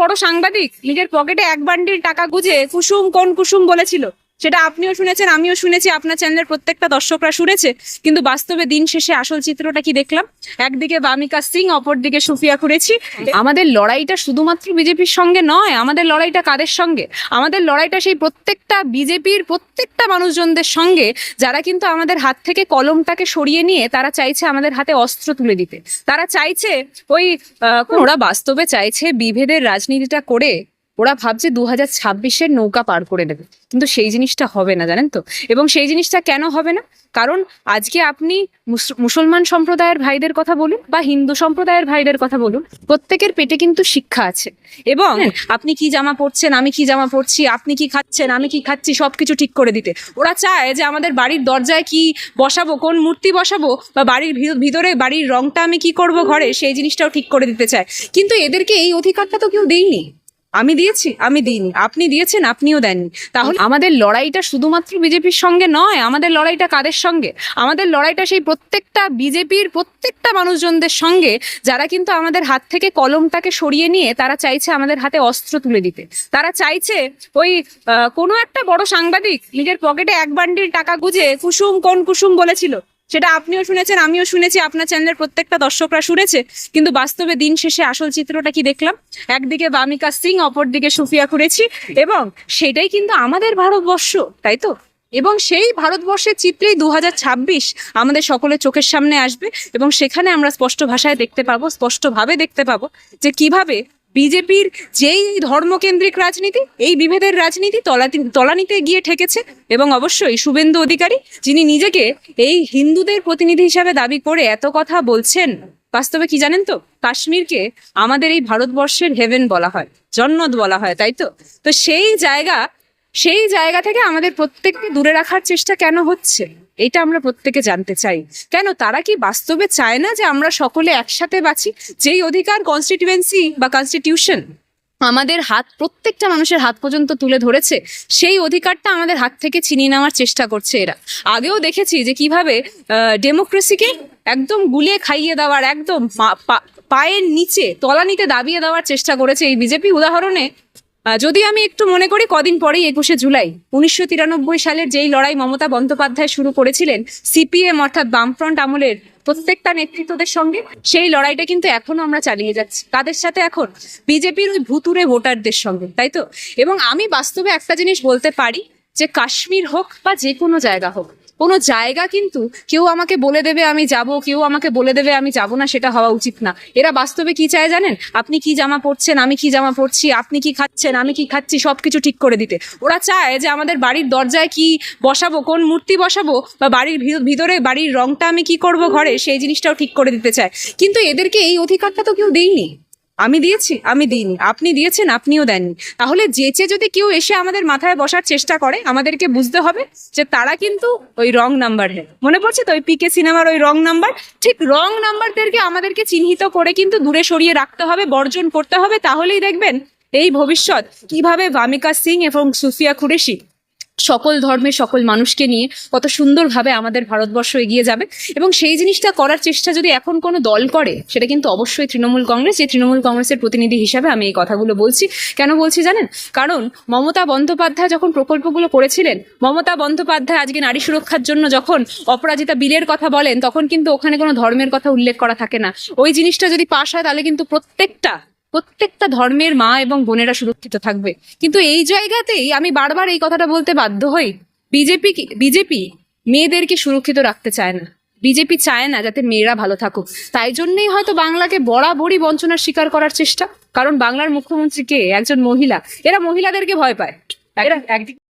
বড় সাংবাদিক? নিজের পকেটে এক বান্ডিল টাকা গুঁজে কুসুম কোন কুসুম বলেছিল? সেটা আপনিও শুনেছেন, আমিও শুনেছি, আপনার চ্যানেলের প্রত্যেকটা দর্শকরা শুনেছে, কিন্তু বাস্তবে দিন শেষে আসল চিত্রটা কি দেখলাম? একদিকে বামিকা সিং, অপরদিকে সুফিয়া কুরেছি আমাদের লড়াইটা শুধুমাত্র বিজেপির সঙ্গে নয়, আমাদের লড়াইটা কাদের সঙ্গে? আমাদের লড়াইটা সেই প্রত্যেকটা বিজেপির প্রত্যেকটা মানুষজনদের সঙ্গে, যারা কিন্তু আমাদের হাত থেকে কলমটাকে সরিয়ে নিয়ে তারা চাইছে আমাদের হাতে অস্ত্র তুলে দিতে। তারা চাইছে ওই ওরা বাস্তবে চাইছে বিভেদের রাজনীতিটা করে ওরা ভাবছে দু হাজার ছাব্বিশের নৌকা পার করে নেবে। কিন্তু সেই জিনিসটা হবে না জানেন তো? এবং সেই জিনিসটা কেন হবে না? কারণ আজকে আপনি মুস- মুসলমান সম্প্রদায়ের ভাইদের কথা বলুন বা হিন্দু সম্প্রদায়ের ভাইদের কথা বলুন প্রত্যেকের পেটে কিন্তু শিক্ষা আছে। এবং আপনি কি জামা পরছেন আমি কি জামা পরছি আপনি কি খাচ্ছেন আমি কি খাচ্ছি সবকিছু ঠিক করে দিতে। ওরা চায় যে আমাদের বাড়ির দরজায় কি বসাবো কোন মূর্তি বসাবো বা বাড়ির ভিতরে বাড়ির রংটা আমি কি করব ঘরে সেই জিনিসটাও ঠিক করে দিতে চায়। কিন্তু এদেরকে এই অধিকারটা তো কেউ দেয়নি। আমি দিয়েছি, আমি দিইনি। আপনি দিয়েছেন, আপনিও দেননি। তাহলে আমাদের লড়াইটা শুধুমাত্র বিজেপির সঙ্গে নয়, আমাদের লড়াইটা কাদের সঙ্গে? আমাদের লড়াইটা সেই প্রত্যেকটা বিজেপির প্রত্যেকটা মানুষজনদের সঙ্গে, যারা কিন্তু আমাদের হাত থেকে কলমটাকে সরিয়ে নিয়ে তারা চাইছে আমাদের হাতে অস্ত্র তুলে দিতে। তারা চাইছে ওই কোনো একটা বড় সাংবাদিক নিজের পকেটে এক বান্ডিল টাকা গুজে কুসুম কোন কুসুম বলেছিল? সেটা আপনিও শুনেছেন, আমিও শুনেছি, আপনার চ্যানেলের প্রত্যেকটা দর্শকরা শুনেছে, কিন্তু বাস্তবে দিন শেষে আসল চিত্রটা কি দেখলাম? একদিকে বামিকা সিং, অপরদিকে সুফিয়া কুরেছি এবং সেটাই কিন্তু আমাদের ভারতবর্ষ, তাই তো? এবং সেই ভারতবর্ষের চিত্রেই দু হাজার ছাব্বিশ আমাদের সকলের চোখের সামনে আসবে এবং সেখানে আমরা স্পষ্ট ভাষায় দেখতে পাবো, স্পষ্টভাবে দেখতে পাবো যে কীভাবে বিজেপির যেই ধর্মকেন্দ্রিক রাজনীতি, এই বিভেদের রাজনীতি তলাতি, তলানিতে গিয়ে ঠেকেছে এবং অবশ্যই শুভেন্দু অধিকারী, যিনি নিজেকে এই হিন্দুদের প্রতিনিধি হিসাবে দাবি করে এত কথা বলছেন, বাস্তবে কি জানেন তো? কাশ্মীরকে আমাদের এই ভারতবর্ষের হেভেন বলা হয়, জন্নত বলা হয়, তাই তো? তো সেই জায়গা সেই জায়গা থেকে আমাদের প্রত্যেককে দূরে রাখার চেষ্টা কেন হচ্ছে? এটা আমরা প্রত্যেকে জানতে চাই। কেন? তারা কি বাস্তবে চায় না যে আমরা সকলে একসাথে বাঁচি? যেই অধিকার কনস্টিটিউয়েন্সি বা কনস্টিটিউশন আমাদের হাত, প্রত্যেকটা মানুষের হাত পর্যন্ত তুলে ধরেছে, সেই অধিকারটা আমাদের হাত থেকে ছিনিয়ে নেওয়ার চেষ্টা করছে এরা। আগেও দেখেছি যে কীভাবে ডেমোক্রেসিকে একদম গুলিয়ে খাইয়ে দেওয়ার, একদম পায়ের নিচে তলানিতে দাবিয়ে দেওয়ার চেষ্টা করেছে এই বিজেপি। উদাহরণে যদি আমি একটু মনে করি, কদিন পরেই একুশে জুলাই, উনিশশো তিরানব্বই সালের যেই লড়াই মমতা বন্দ্যোপাধ্যায় শুরু করেছিলেন, সিপিএম অর্থাৎ বামফ্রন্ট আমলের প্রত্যেকটা নেতৃত্বদের সঙ্গে, সেই লড়াইটা কিন্তু এখনও আমরা চালিয়ে যাচ্ছি। কাদের সাথে এখন বিজেপির ওই ভুতুরে ভোটারদের সঙ্গে, তাই তো? এবং আমি বাস্তবে একটা জিনিস বলতে পারি, যে কাশ্মীর হোক বা যে কোনো জায়গা হোক কোনো জায়গা কিন্তু কেউ আমাকে বলে দেবে আমি যাব, কেউ আমাকে বলে দেবে আমি যাব না, সেটা হওয়া উচিত না। এরা বাস্তবে কি চায় জানেন? আপনি কি জামা পরছেন, আমি কি জামা পরছি, আপনি কি খাচ্ছেন, আমি কি খাচ্ছি সব কিছু ঠিক করে দিতে। ওরা চায় যে আমাদের বাড়ির দরজায় কি বসাবো, কোন মূর্তি বসাবো, বা বাড়ির ভিতরে বাড়ির রংটা আমি কি করব ঘরে, সেই জিনিসটাও ঠিক করে দিতে চায়। কিন্তু এদেরকে এই অধিকারটা তো কেউ দেয়নি। আমি দিয়েছি, আমি দিইনি। আপনি দিয়েছেন, আপনিও দেননি। তাহলে যেচে যদি কেউ এসে আমাদের মাথায় বসার চেষ্টা করে, আমাদেরকে বুঝতে হবে যে তারা কিন্তু ওই রং নাম্বার হ্যাঁ মনে পড়ছে তো? ওই পিকে সিনেমার ওই রং নাম্বার? ঠিক রং নাম্বারদেরকে আমাদেরকে চিহ্নিত করে কিন্তু দূরে সরিয়ে রাখতে হবে, বর্জন করতে হবে। তাহলেই দেখবেন এই ভবিষ্যৎ। কীভাবে ভামিকা সিং এবং সুফিয়া কুরেশি সকল ধর্মের, সকল মানুষকে নিয়ে কত সুন্দরভাবে আমাদের ভারতবর্ষ এগিয়ে যাবে। এবং সেই জিনিসটা করার চেষ্টা যদি এখন কোনো দল করে, সেটা কিন্তু অবশ্যই তৃণমূল কংগ্রেস। যে তৃণমূল কংগ্রেসের প্রতিনিধি হিসাবে আমি এই কথাগুলো বলছি। কেন বলছি জানেন? কারণ মমতা বন্দ্যোপাধ্যায় যখন প্রকল্পগুলো করেছিলেন, মমতা বন্দ্যোপাধ্যায় আজকে নারী সুরক্ষার জন্য যখন অপরাজিতা বিলের কথা বলেন, তখন কিন্তু ওখানে কোনো ধর্মের কথা উল্লেখ করা থাকে না। ওই জিনিসটা যদি পাশ হয়, তাহলে কিন্তু প্রত্যেকটা প্রত্যেকটা ধর্মের মা এবং বোনেরা সুরক্ষিত থাকবে। কিন্তু এই জায়গাতেই আমি বারবার এই কথাটা বলতে বাধ্য হই, বিজেপি বিজেপি মেয়েদেরকে সুরক্ষিত রাখতে চায় না। বিজেপি চায় না যাতে মেয়েরা ভালো থাকুক। তাই জন্যই হয়তো বাংলাকে বরাবরই বঞ্চনার শিকার করার চেষ্টা। কারণ বাংলার মুখ্যমন্ত্রী কে? একজন মহিলা। এরা মহিলাদেরকে ভয় পায়। এরা একদিকে